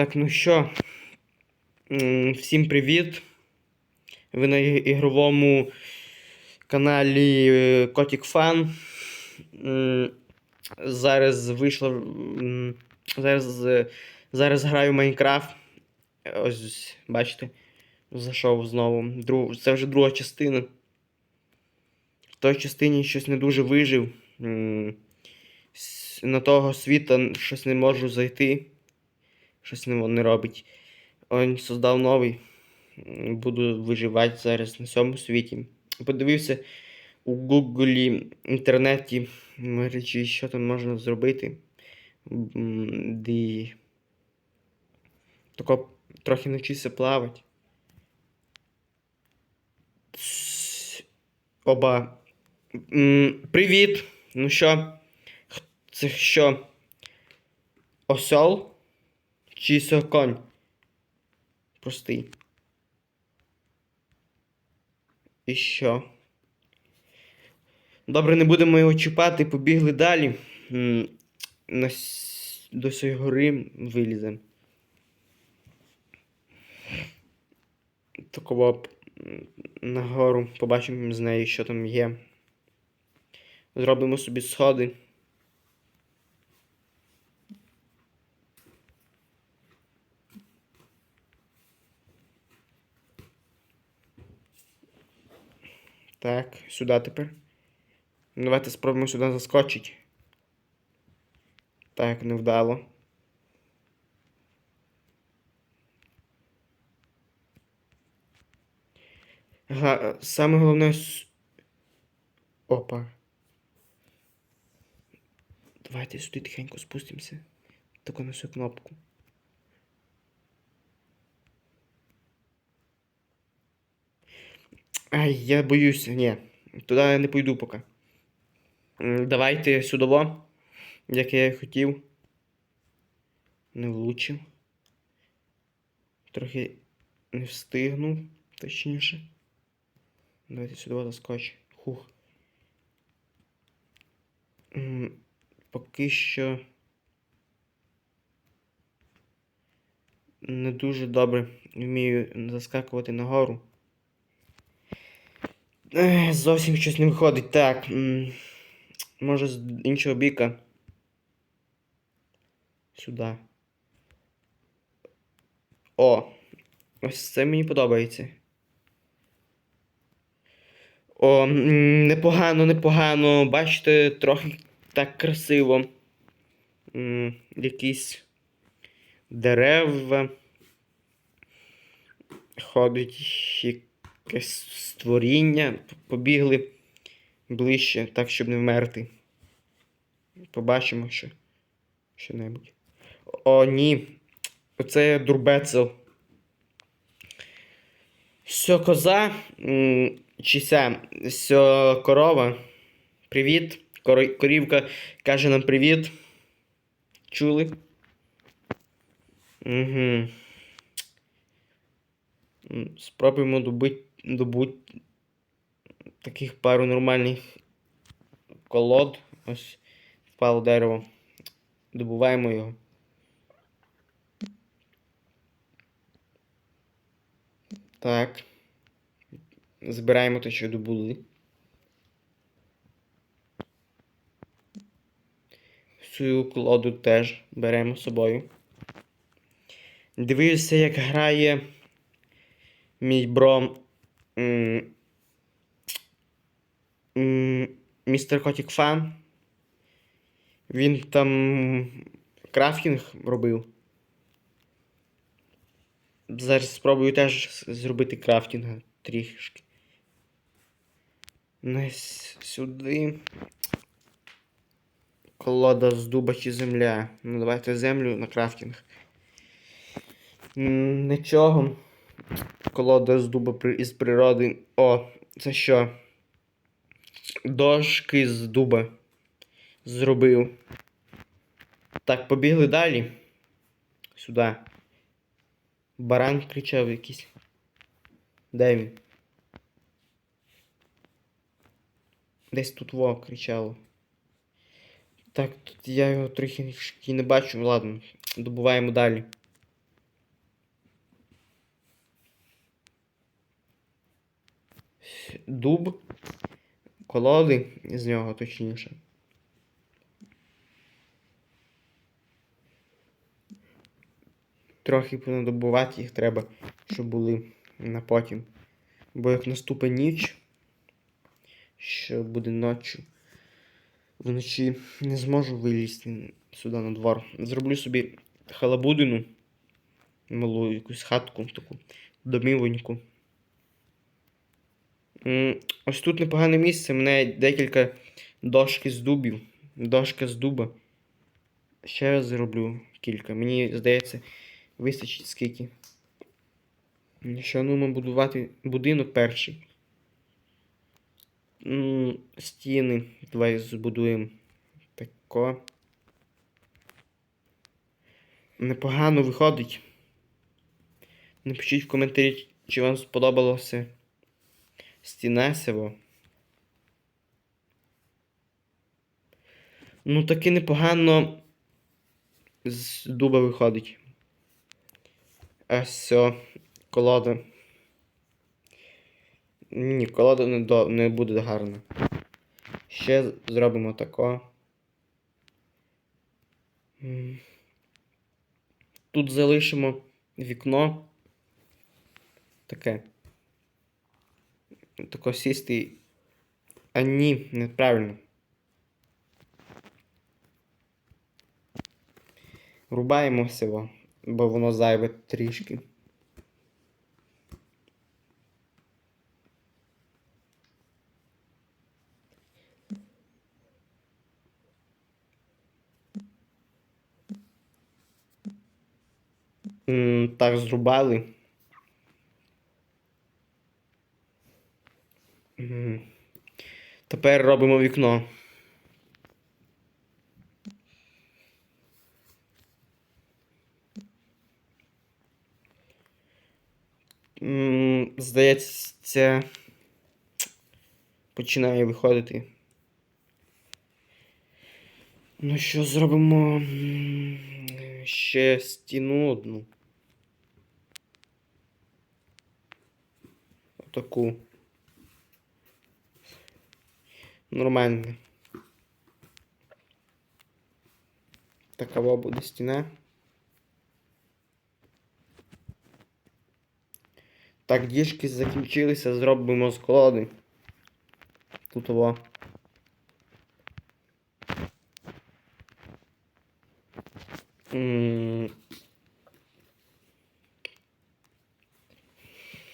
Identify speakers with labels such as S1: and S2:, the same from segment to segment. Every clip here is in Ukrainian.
S1: Так, ну що, всім привіт. Ви на ігровому каналі е, Котік Фан. Зараз вийшло. Зараз, е, зараз граю в Майнкрафт. Ось, бачите, зайшов знову. Це вже друга частина. В той частині щось не дуже вижив. На того світа щось не можу зайти. Щось не, не робить. Он создав новий. Буду виживати зараз на цьому світі. Подивився у Гуглі інтернеті мережі, що там можна зробити. Ді... Тако трохи навчився плавати. Оба. Привіт! Ну що? Це що? Осьол? Чи конь? Простий. І що? Добре, не будемо його чіпати, побігли далі. До цієї гори виліземо. Такого нагору побачимо з нею, що там є. Зробимо собі сходи. Так, сюди тепер. Ну, Давайте спробуємо сюди заскочити. Так, невдало. Ага, саме головне. Опа. Давайте сюди тихенько спустимося. Таку на цю кнопку. Ай, я боюся, ні. Туди я не пойду поки. Давайте сюдово, як я і хотів. Не влучив. Трохи не встигнув, точніше. Давайте сюди заскочимо. Хух. Поки що. Не дуже добре вмію заскакувати нагору. Зовсім щось не виходить. Так. Може з іншого біка. Сюди. О! Ось це мені подобається. О, непогано, непогано. Бачите, трохи так красиво. Якісь дерева. Ходить якесь створіння. Побігли ближче, так, щоб не вмерти. Побачимо що. Що-небудь. О, ні. Оце дурбецел. Сьо коза. Чи ся, сьо корова. Привіт. Корівка каже нам привіт. Чули? Угу. Спробуємо добити добуть таких пару нормальних колод. Ось впало дерево. Добуваємо його. Так. Збираємо те, що добули. Цю колоду теж беремо з собою. Дивився, як грає мій бро. Містер Котік Фан. Він там крафтинг робив. Зараз спробую теж зробити крафтинг трішки. Ось сюди. Колода з дуба чи земля. Ну, давайте землю на крафтинг. Нічого. Колода з дуба із природи. О, це що? Дошки з дуба. Зробив. Так, побігли далі. Сюди. Баран кричав якийсь. Де він? Десь тут во кричало. Так, тут я його трохи не бачу. Ладно, добуваємо далі. Дуб, колоди з нього точніше. Трохи понадобувати їх треба, щоб були на потім. Бо як наступить ніч, що буде ночі, вночі не зможу вилізти сюди на двор. Зроблю собі халабудину, малу якусь хатку таку, домівоньку. Ось тут непогане місце. Мене декілька дошки з дубів. Дошка з дуба. Ще раз зроблю кілька. Мені здається, вистачить скільки. Що ну ми будувати будинок перший. Стіни. Давай збудуємо тако. Непогано виходить. Напишіть в коментарі, чи вам сподобалося стіна сего. Ну, таки непогано з дуба виходить. А все, колода. Ні, колода не, до, не буде гарна. Ще зробимо тако. Тут залишимо вікно. Таке. Тако сісти. А ні, неправильно. Рубаємо всього, бо воно зайве трішки. Так, зрубали. Тепер робимо вікно. Здається, починає виходити. Ну що, зробимо ще стіну одну. Отаку. Нормально. Такова буде стіна. Так, діжки закінчилися, зробимо з колоди. Тут ово.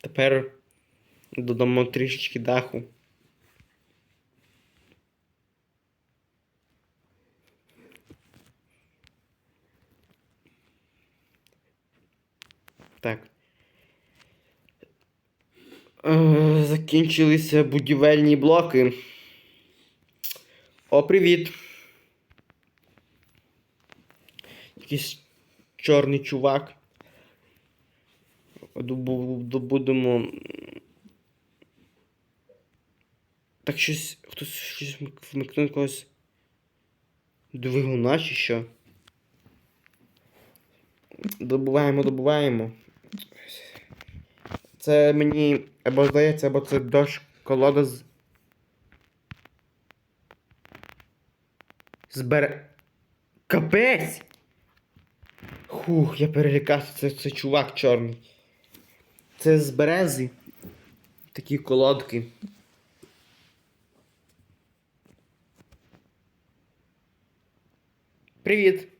S1: Тепер додамо трішечки даху. Так. Е, Закінчилися будівельні блоки. О, привіт. Якийсь чорний чувак. Добудемо. Так щось. Хтось щось вмик- вмикнув когось. Двигуна чи що? Добуваємо, добуваємо. Це мені або здається, або це дощ колода з. Збере. Капець! Хух, я перелякався, це, це чувак чорний. Це з берези. Такі колодки. Привіт!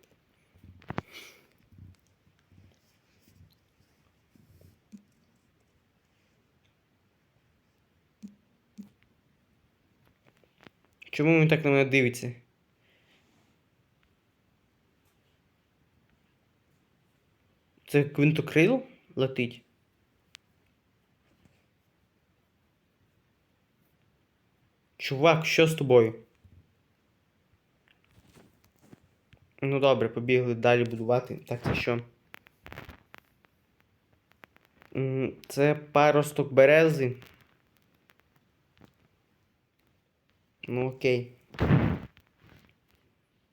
S1: Чому він так на мене дивиться? Це квинтокрил летить? Чувак, що з тобою? Ну добре, побігли далі будувати. Так, це що? Це паросток берези. Ну окей.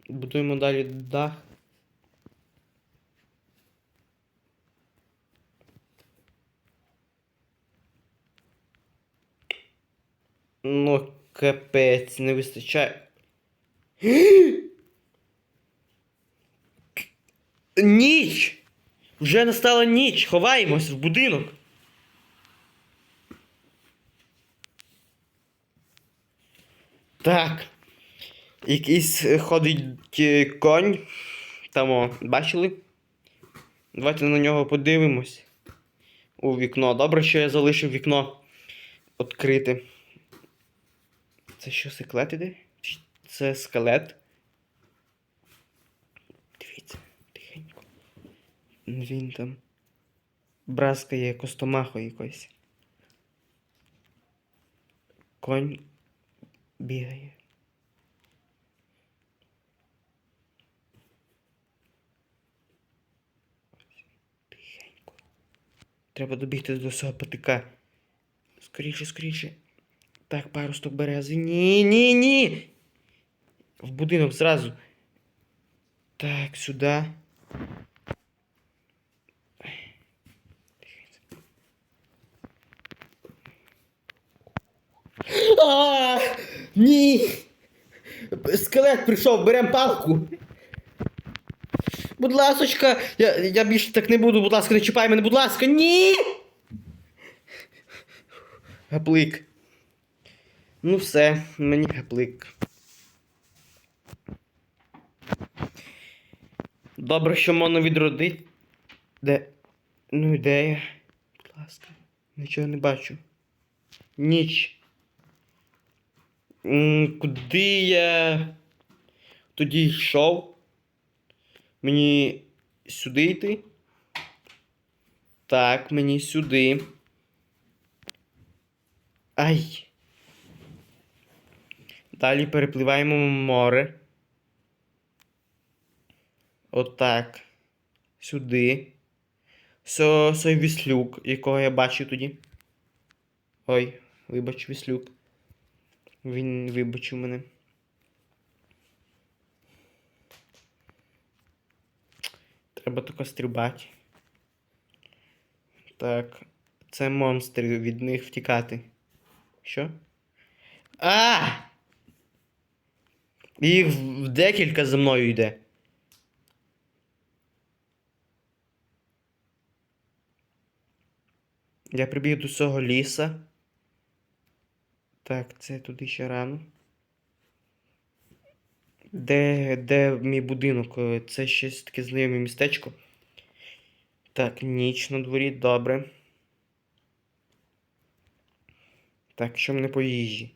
S1: Будуємо далі дах. Ну, капець, не вистачає. Ніч! Вже настала ніч. Ховаємось в будинок. Так. Якийсь е, ходить е, конь. Там, о, бачили? Давайте на нього подивимось. У вікно. Добре, що я залишив вікно відкрите. Це що, секлет іде? Це скелет. Дивіться, тихенько. Він там. Браскає костомахо якось. Конь бігає. Тихенько. Треба добігти до свого патика. Скоріше, скоріше. Так, парусток берези. Ні, ні, ні. В будинок зразу. Так, сюди. А, ні. Скелет прийшов, берем палку. Будь ласочка, я, я більше так не буду, будь ласка, не чіпай мене, будь ласка, ні. Гаплик. Ну все, мені гаплик. Добре, що можна відродити. Де? Ну де я? Будь ласка, нічого не бачу. Ніч. Куди я тоді йшов? Мені сюди йти? Так, мені сюди. Ай. Далі перепливаємо море. Отак. Сюди. Со, сой віслюк, якого я бачив тоді. Ой, вибач, віслюк. Він вибачив мене. Треба тако стрибати. Так. Це монстри, від них втікати. Що? А! Їх декілька за мною йде. Я прибіг до цього ліса. Так, це туди ще рано. Де, де мій будинок? Е, Це щось таке знайоме містечко. Так, ніч на дворі, добре. Так, що мене по їжі?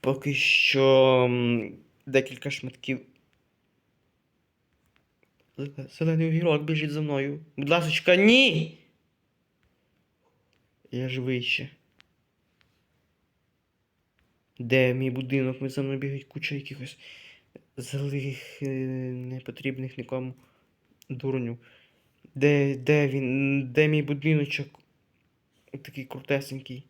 S1: Поки що декілька шматків. Зеле- Зелений огірок біжить за мною. Будь ласочка, ні! Я живий ще. Де мій будинок? Ми за мною бігають куча якихось злих, е, непотрібних нікому дурнів. Де, де він? Де мій будиночок? Такий крутесенький.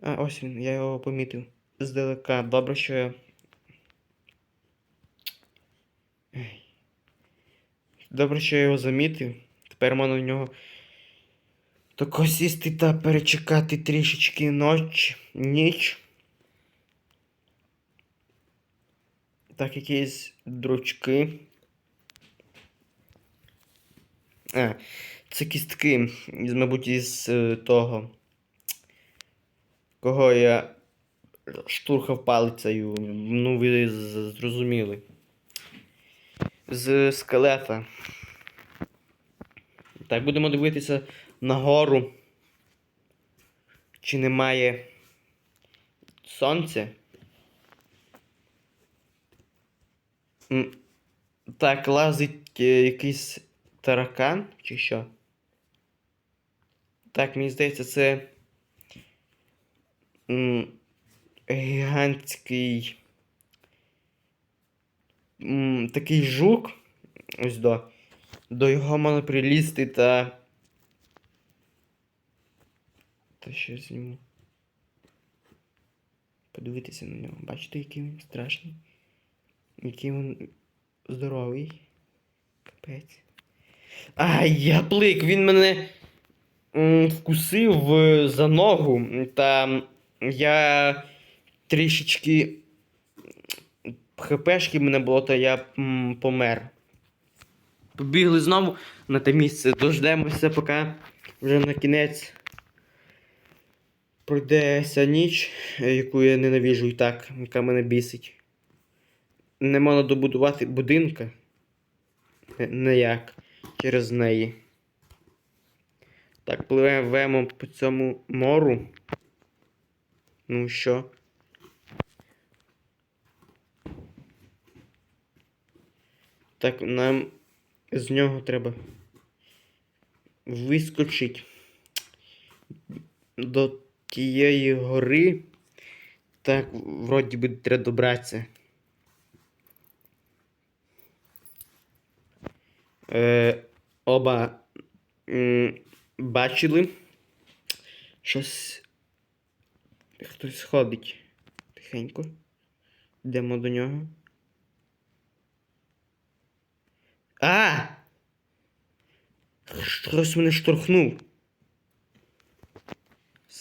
S1: А, ось він, я його помітив. Здалека. Добре, що я. Добре, що я його замітив. Тепер можна в нього тако сісти та перечекати трішечки ноч, ніч. Так, якісь дручки. А, це кістки, мабуть, із е, того. Кого я штурхав палицею. Ну, ви зрозуміли. З скелета. Так, будемо дивитися нагору. Чи немає сонця? Так, лазить е, якийсь таракан, чи що? Так, мені здається, це. Гігантський. Такий жук. Ось до. До його можна прилізти та. Та що зніму. Подивитися на нього. Бачите, який він страшний. Який він здоровий. Капець. Ай, яблик, він мене вкусив е, за ногу, та я трішечки хпшки мене було, то я помер. Побігли знову на те місце, дождемося, поки вже на кінець пройдеться ніч, е, яку я ненавіжу і так, яка мене бісить. Не можна добудувати будинка. Е, Ніяк через неї. Так, пливемо по цьому мору. Ну що? Так, нам з нього треба вискочити до тієї гори. Так, вроді би треба добратися. Е, оба м, бачили. Щось. Хтось ходить. Тихенько. Йдемо до нього. А! Хтось мене штовхнув.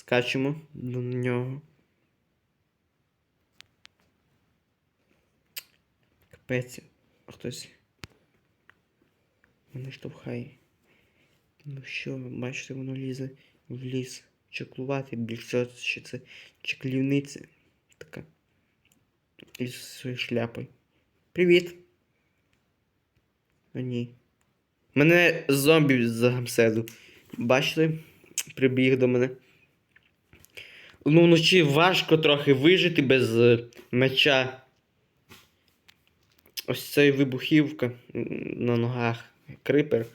S1: Скачемо до нього. Капець. Хтось. Мене штовхає. Ну що, бачите, воно лізе в ліс. Чеклувати, більше що це чеклівниця. Така. Із своєю шляпою. Привіт. А ні. Мене зомбі загамседу. Бачите? Прибіг до мене. Ну, вночі важко трохи вижити без е, меча. Ось ця вибухівка на ногах. Крипер.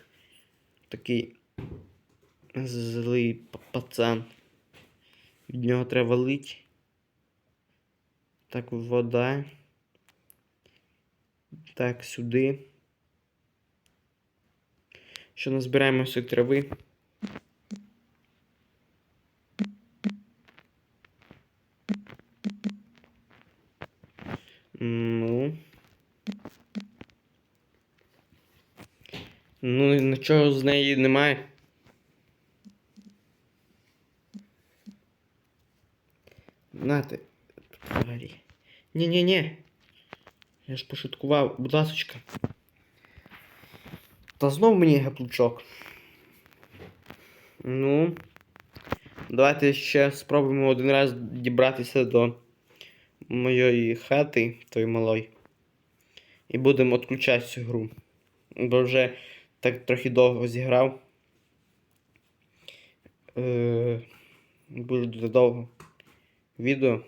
S1: Такий злий пацан. Від нього треба валити. Так, вода. Так, сюди. Що назбираємо всі трави. Ну. Нічого з неї немає. Нате. Ні-ні-ні. Я ж пошуткував, будь ласочка. Та знов мені гаплучок. Ну. Давайте ще спробуємо один раз дібратися до моєї хати, тої малої. І будемо відключати цю гру. Бо вже так трохи довго зіграв. Е, буде довго. Відео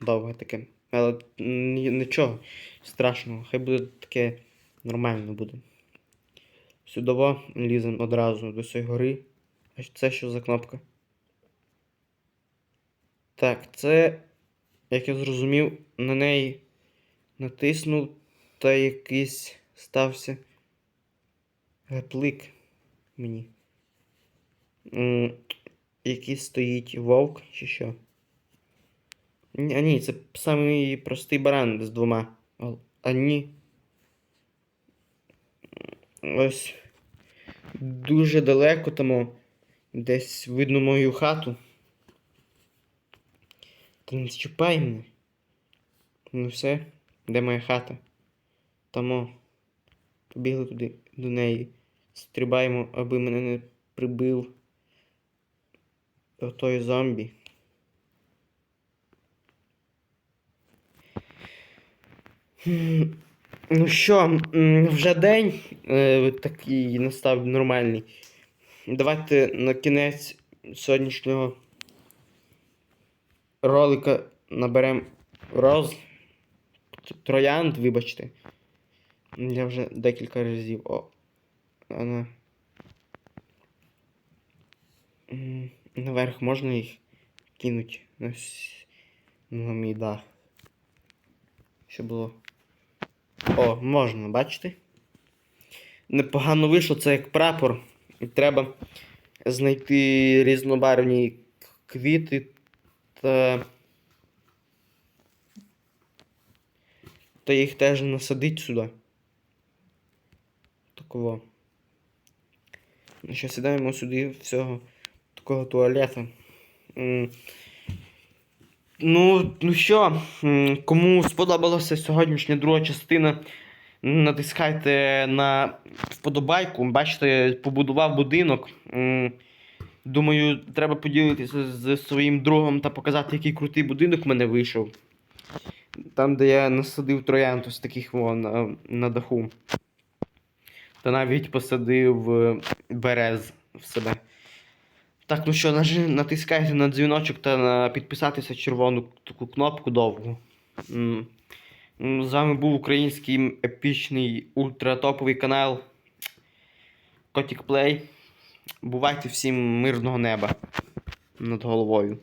S1: довге таке. Але нічого страшного. Хай буде таке нормально буде. Сюдово ліземо одразу до цієї гори. А це що за кнопка? Так, це, як я зрозумів, на неї натиснув та якийсь стався реплик мені. Який стоїть вовк чи що? А ні, це самий простий баран з двома. А- ні. Ось дуже далеко тому десь видно мою хату. Та не чіпай мене. Ну все, де моя хата? Тамо. Побігли туди до неї. Стрибаємо, аби мене не прибив той зомбі. Ну що, вже день е, такий настав нормальний. Давайте на кінець сьогоднішнього ролика наберемо роз троянд, вибачте. Я вже декілька разів. О. Вона. Наверх можна їх кинути на, с- на мій дах. Щоб було. О, можна, бачите? Непогано вийшло, це як прапор. І треба знайти різнобарвні квіти та. Та їх теж насадить сюди. Такого. Що, сідаємо сюди всього мужського туалету. Ну, ну що, кому сподобалася сьогоднішня друга частина, натискайте на вподобайку. Бачите, побудував будинок. Думаю, треба поділитися з своїм другом та показати, який крутий будинок в мене вийшов. Там, де я насадив троянту з таких вон на, на даху. Та навіть посадив е, берез в себе. Так, ну що, натискайте на дзвіночок та на підписатися червону таку кнопку довгу. З вами був український епічний ультратоповий канал Котік Плей. Бувайте всім мирного неба над головою.